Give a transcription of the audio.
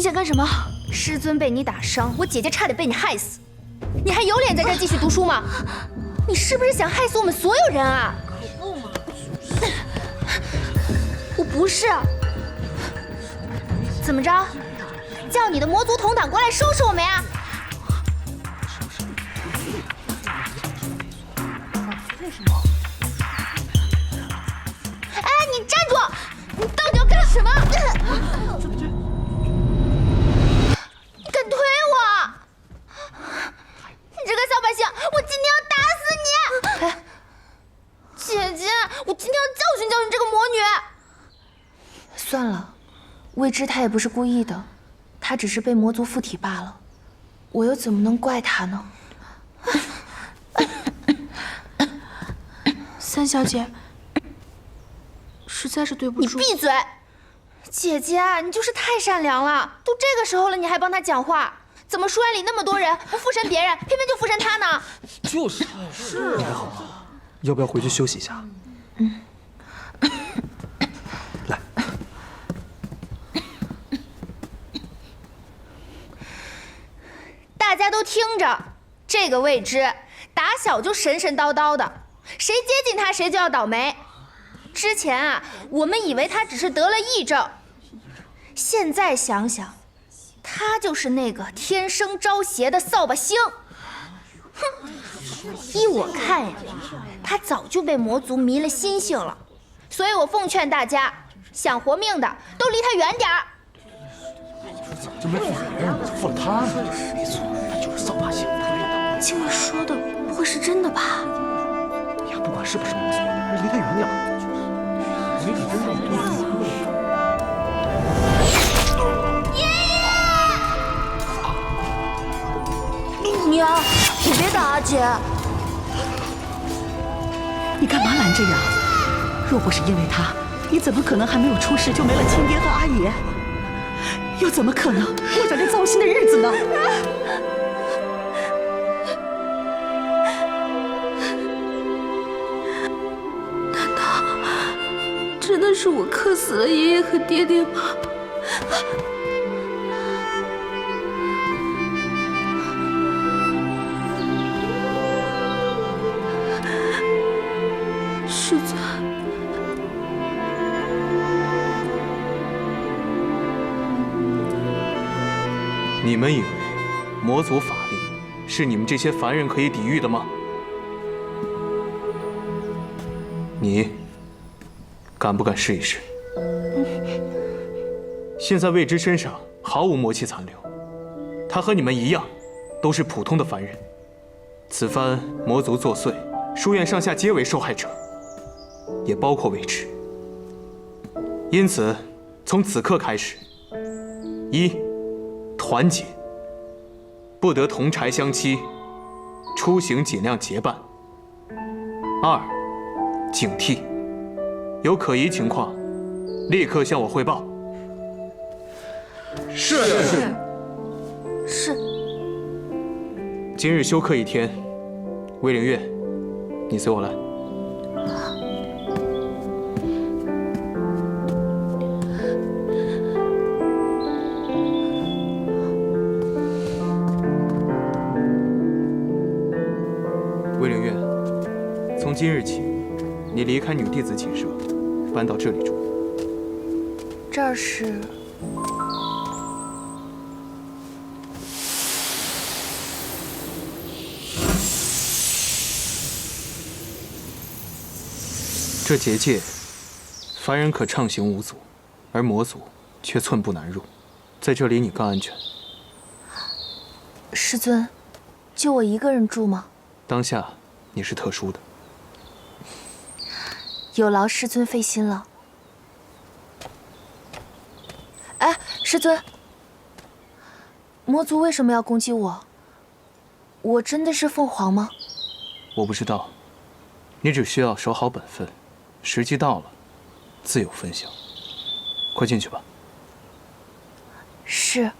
你想干什么？师尊被你打伤，我姐姐差点被你害死，你还有脸在这继续读书吗？你是不是想害死我们所有人啊？可不嘛！我不是。怎么着？叫你的魔族同党过来收拾我们呀？今天要教训教训这个魔女。算了，未知她也不是故意的，她只是被魔族附体罢了，我又怎么能怪她呢？三小姐，实在是对不住。你闭嘴！姐姐，你就是太善良了，都这个时候了，你还帮她讲话？怎么书院里那么多人不附身别人，偏偏就附身她呢？就是，是还好啊。要不要回去休息一下？来，大家都听着，这个未知打小就神神叨叨的。谁接近他，谁就要倒霉。之前啊，我们以为他只是得了癔症，现在想想，他就是那个天生招邪的扫把星。哼，依我看呀，他早就被魔族迷了心性了。所以我奉劝大家，想活命的都离他远点儿。怎么没别人，就负了他呢？没错，他就是扫把星。青儿说的不会是真的吧？呀不管是不是魔族，离他远点儿没准真的爷爷，女儿，你别打阿姐。你干嘛拦着呀？若不是因为他，你怎么可能还没有出世就没了亲爹和阿爷？又怎么可能过着这糟心的日子呢？难道真的是我克死了爷爷和爹爹吗？你们以为魔族法力是你们这些凡人可以抵御的吗？你。敢不敢试一试？现在未知身上毫无魔气残留，他和你们一样，都是普通的凡人。此番魔族作祟，书院上下皆为受害者，也包括未知。因此，从此刻开始，一，团结，不得同柴相欺，出行尽量结伴；二，警惕。有可疑情况，立刻向我汇报。是是是。今日休课一天，魏灵月，你随我来。今日起，你离开女弟子寝舍。搬到这里住。这儿是。这结界，凡人可畅行无阻，而魔族却寸步难入。在这里你更安全。师尊，就我一个人住吗？当下你是特殊的。有劳师尊费心了。哎，师尊，魔族为什么要攻击我？我真的是凤凰吗？我不知道，你只需要守好本分，时机到了，自有分晓。快进去吧。是。